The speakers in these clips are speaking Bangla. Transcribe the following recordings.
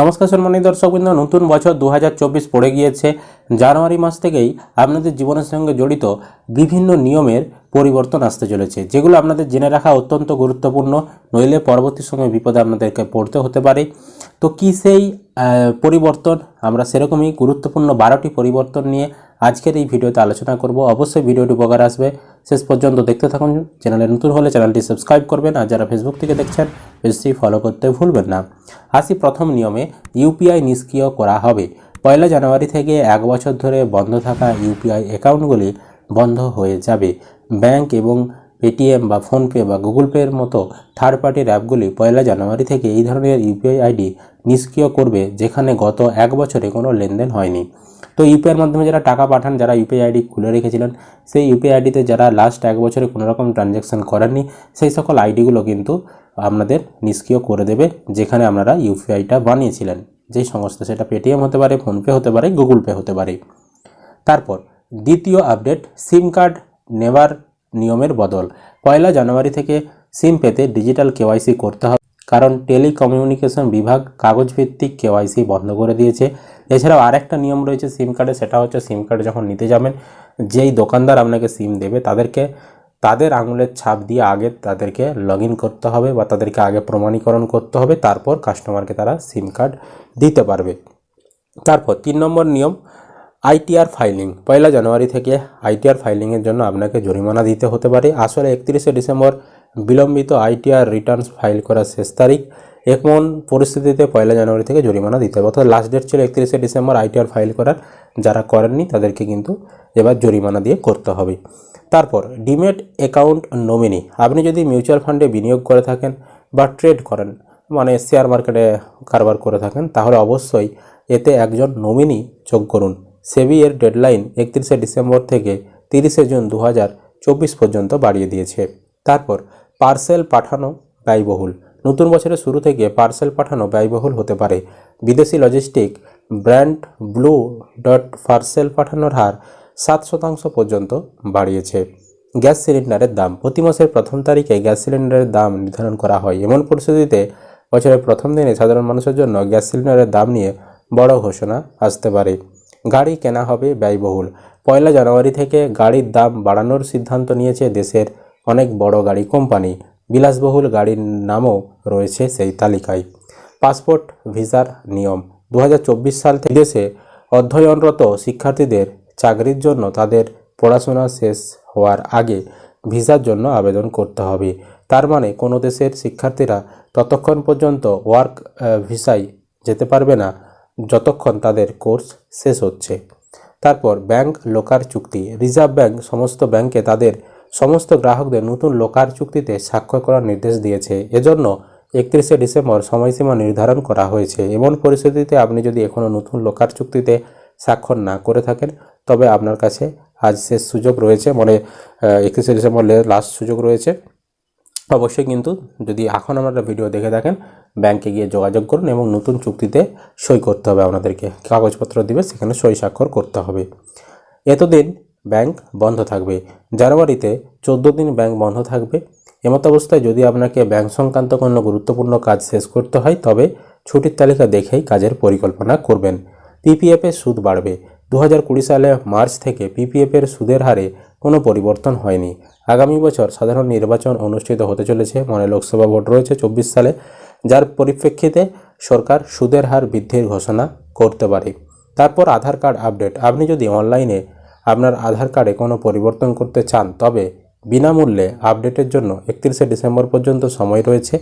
নমস্কার সম্মানিত দর্শকবৃন্দ, নতুন বছর দু হাজার চব্বিশ পড়ে গিয়েছে। জানুয়ারি মাস থেকেই আপনাদের জীবনের সঙ্গে জড়িত বিভিন্ন নিয়মের পরিবর্তন আসতে চলেছে, যেগুলো আপনাদের জেনে রাখা অত্যন্ত গুরুত্বপূর্ণ। নইলে পরবর্তী সময় বিপদে আপনাদেরকে পড়তে হতে পারে। তো কী সেই পরিবর্তন? আমরা সেরকমই গুরুত্বপূর্ণ বারোটি পরিবর্তন নিয়ে আজকের এই ভিডিওতে আলোচনা করব। অবশ্যই ভিডিওটি উপকার আসবে। শেষ পর্যন্ত দেখতে থাকুন। চ্যানেলে নতুন হলে চ্যানেলটি সাবস্ক্রাইব করবেন আর যারা ফেসবুক থেকে দেখছেন, পেজটি ফলো করতে ভুলবেন না। আসি প্রথম নিয়মে ইউপিআই নিষ্ক্রিয় করা হবে। পয়লা জানুয়ারি থেকে এক বছর ধরে বন্ধ থাকা ইউপিআই অ্যাকাউন্টগুলি বন্ধ হয়ে যাবে। ব্যাংক এবং পেটিএম বা ফোনপে বা গুগল পের মতো থার্ড পার্টির অ্যাপগুলি পয়লা জানুয়ারি থেকে এই ধরনের ইউপিআই আইডি নিষ্ক্রিয় করবে, যেখানে গত এক বছরে কোনো লেনদেন হয়নি। তো ইউপিআইয়ের মাধ্যমে যারা টাকা পাঠান, যারা ইউপিআই আইডি খুলে রেখেছিলেন, সেই ইউপিআই আইডিতে যারা লাস্ট এক বছরে কোনো রকম ট্রানজ্যাকশান করেননি, সেই সকল আইডিগুলো কিন্তু আপনাদের নিষ্ক্রিয় করে দেবে, যেখানে আপনারা ইউপিআইটা বানিয়েছিলেন। যেই সংস্থা সেটা পেটিএম হতে পারে ফোনপে হতে পারে গুগল পে হতে পারে। তারপর, দ্বিতীয় আপডেট সিম কার্ড নেবার নিয়মের বদল। পয়লা জানুয়ারি থেকে সিম পেতে ডিজিটাল কেওয়াইসি করতে হবে। কারণ টেলিকমিউনিকেশন বিভাগ কাগজভিত্তিক কেওয়াইসি বন্ধ করে দিয়েছে। এছাড়াও আরেকটা নিয়ম রয়েছে সিম কার্ডে, সেটা হচ্ছে সিম কার্ড যখন নিতে যাবেন, যেই দোকানদার আপনাকে সিম দেবে, তাদেরকে, তাদের আঙুলের ছাপ দিয়ে আগে তাদেরকে লগ করতে হবে বা তাদেরকে আগে প্রমাণীকরণ করতে হবে। তারপর কাস্টমারকে তারা সিম কার্ড দিতে পারবে। তারপর তিন নম্বর নিয়ম আইটিআর ফাইলিং। পয়লা জানুয়ারি থেকে আইটিআর ফাইলিংয়ের জন্য আপনাকে জরিমানা দিতে হতে পারে। আসলে একত্রিশে ডিসেম্বর বিলম্বিত আইটিআর রিটার্নস ফাইল করার শেষ তারিখ। এমন পরিস্থিতিতে পয়লা জানুয়ারি থেকে জরিমানা দিতে হবে। অর্থাৎ লাস্ট ডেট ছিল একত্রিশে ডিসেম্বর আইটিআর ফাইল করার। যারা করেননি তাদেরকে কিন্তু এবার জরিমানা দিয়ে করতে হবে। তারপর, ডিমেট অ্যাকাউন্ট নমিনি। আপনি যদি মিউচুয়াল ফান্ডে বিনিয়োগ করে থাকেন বা ট্রেড করেন মানে শেয়ার মার্কেটে কারবার করে থাকেন, তাহলে অবশ্যই এতে একজন নমিনি যোগ করুন। সেবি এর ডেডলাইন একত্রিশে ডিসেম্বর থেকে তিরিশে জুন দু পর্যন্ত বাড়িয়ে দিয়েছে। তারপর পার্সেল পাঠানো ব্যয়বহুল। নতুন বছরের শুরু থেকে পার্সেল পাঠানো ব্যয়বহুল হতে পারে। বিদেশি লজিস্টিক ব্র্যান্ড ব্লু ডট পার্সেল পাঠানোর হার সাত শতাংশ পর্যন্ত বাড়িয়েছে। গ্যাস সিলিন্ডারের দাম। প্রতি মাসের প্রথম তারিখে গ্যাস সিলিন্ডারের দাম নির্ধারণ করা হয়। এমন পরিস্থিতিতে বছরের প্রথম দিনে সাধারণ মানুষের জন্য গ্যাস সিলিন্ডারের দাম নিয়ে বড় ঘোষণা আসতে পারে। গাড়ি কেনা হবে ব্যয়বহুল। পয়লা জানুয়ারি থেকে গাড়ির দাম বাড়ানোর সিদ্ধান্ত নিয়েছে দেশের অনেক বড় গাড়ি কোম্পানি। বিলাসবহুল গাড়ির নামও রয়েছে সেই তালিকায়। পাসপোর্ট, ভিসার নিয়ম। দু হাজার চব্বিশ সাল থেকে দেশে অধ্যয়নরত শিক্ষার্থীদের চাকরির জন্য তাদের পড়াশোনা শেষ হওয়ার আগে ভিসার জন্য আবেদন করতে হবে। তার মানে কোনো দেশের শিক্ষার্থীরা ততক্ষণ পর্যন্ত ওয়ার্ক ভিসায় যেতে পারবে না। যতক্ষণ তাদের কোর্স শেষ হচ্ছে। তারপর ব্যাংক লোকার চুক্তি। রিজার্ভ ব্যাংক সমস্ত ব্যাংকে তাদের সমস্ত গ্রাহকদের নতুন লোকার চুক্তিতে স্বাক্ষর করার নির্দেশ দিয়েছে। এজন্য একত্রিশে ডিসেম্বর সময়সীমা নির্ধারণ করা হয়েছে। এমন পরিস্থিতিতে আপনি যদি এখনও নতুন লোকার চুক্তিতে স্বাক্ষর না করে থাকেন, তবে আপনার কাছে আজ শেষ সুযোগ রয়েছে মানে একত্রিশে ডিসেম্বর লাস্ট সুযোগ রয়েছে। অবশ্যই কিন্তু যদি এখন আপনারা ভিডিও দেখে থাকেন ব্যাংকে গিয়ে যোগাযোগ করুন এবং নতুন চুক্তিতে সই করতে হবে আপনাদেরকে। কাগজপত্র দিবে, সেখানে সই স্বাক্ষর করতে হবে। এতদিন ব্যাংক বন্ধ থাকবে। জানুয়ারিতে চোদ্দ দিন ব্যাংক বন্ধ থাকবে। এমত অবস্থায় যদি আপনাকে ব্যাংক সংক্রান্ত কোনো গুরুত্বপূর্ণ কাজ শেষ করতে হয়, তবে ছুটির তালিকা দেখেই কাজের পরিকল্পনা করবেন। পিপিএফের সুদ বাড়বে। দু সালে মার্চ থেকে পিপিএফের সুদের হারে কোনো পরিবর্তন হয়নি। আগামী বছর সাধারণ নির্বাচন অনুষ্ঠিত হতে চলেছে। মানে লোকসভা ভোট রয়েছে চব্বিশ সালে। যার পরিপ্রেক্ষিতে সরকার সুদের হার বৃদ্ধির ঘোষণা করতে পারে। তারপর আধার কার্ড আপডেট। আপনি যদি অনলাইনে আপনার আধার কার্ডে কোনো পরিবর্তন করতে চান, তবে বিনামূল্যে আপডেটের জন্য একত্রিশে ডিসেম্বর পর্যন্ত সময় রয়েছে।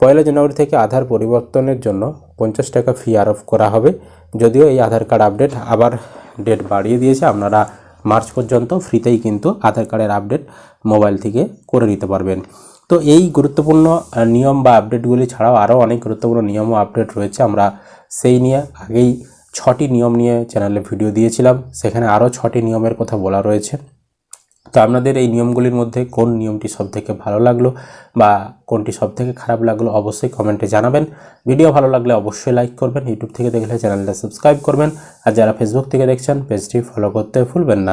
পয়লা জানুয়ারি থেকে আধার পরিবর্তনের জন্য পঞ্চাশ টাকা ফি আরোপ করা হবে। যদিও এই আধার কার্ড আপডেট আবার ডেট বাড়িয়ে দিয়েছে। আপনারা মার্চ পর্যন্ত ফ্রিতেই কিন্তু আধার কার্ডের আপডেট মোবাইল থেকে করে নিতে পারবেন। তো এই গুরুত্বপূর্ণ নিয়ম বা আপডেটগুলি ছাড়াও আরও অনেক গুরুত্বপূর্ণ নিয়ম ও আপডেট রয়েছে। আমরা সেই নিয়ে আগেই ছটি নিয়ম নিয়ে চ্যানেলে ভিডিও দিয়েছিলাম। সেখানে আরও ছটি নিয়মের কথা বলা রয়েছে। তো আপনাদের এই নিয়মগুলির মধ্যে কোন নিয়মটি সবথেকে ভালো লাগল বা কোনটি সবথেকে খারাপ লাগল অবশ্যই কমেন্টে জানাবেন। ভিডিও ভালো লাগলে অবশ্যই লাইক করবেন, ইউটিউব থেকে দেখলে চ্যানেলটা সাবস্ক্রাইব করবেন। আর যারা ফেসবুক থেকে দেখছেন, পেজটি ফলো করতে ভুলবেন না।